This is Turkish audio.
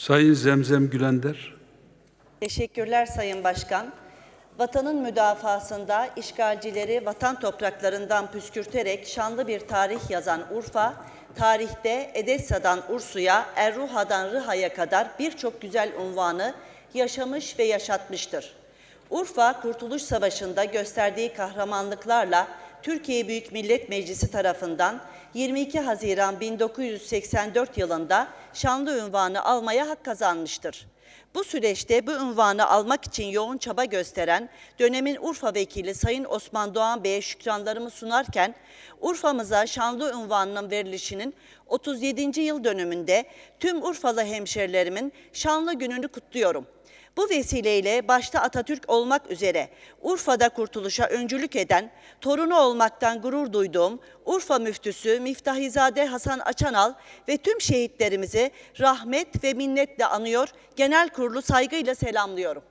Sayın Zemzem Gülender, Teşekkürler Sayın Başkan. Vatanın müdafasında işgalcileri vatan topraklarından püskürterek şanlı bir tarih yazan Urfa, tarihte Edessa'dan Ursu'ya, Erruha'dan Rıha'ya kadar birçok güzel unvanı yaşamış ve yaşatmıştır. Urfa, Kurtuluş Savaşı'nda gösterdiği kahramanlıklarla Türkiye Büyük Millet Meclisi tarafından 22 Haziran 1984 yılında şanlı unvanı almaya hak kazanmıştır. Bu süreçte bu unvanı almak için yoğun çaba gösteren dönemin Urfa Vekili Sayın Osman Doğan Bey'e şükranlarımı sunarken Urfa'mıza şanlı unvanının verilişinin 37. yıl dönümünde tüm Urfalı hemşerilerimin şanlı gününü kutluyorum. Bu vesileyle başta Atatürk olmak üzere Urfa'da kurtuluşa öncülük eden, torunu olmaktan gurur duyduğum Urfa müftüsü Miftahizade Hasan Açanal ve tüm şehitlerimizi rahmet ve minnetle anıyor, genel kurulu saygıyla selamlıyorum.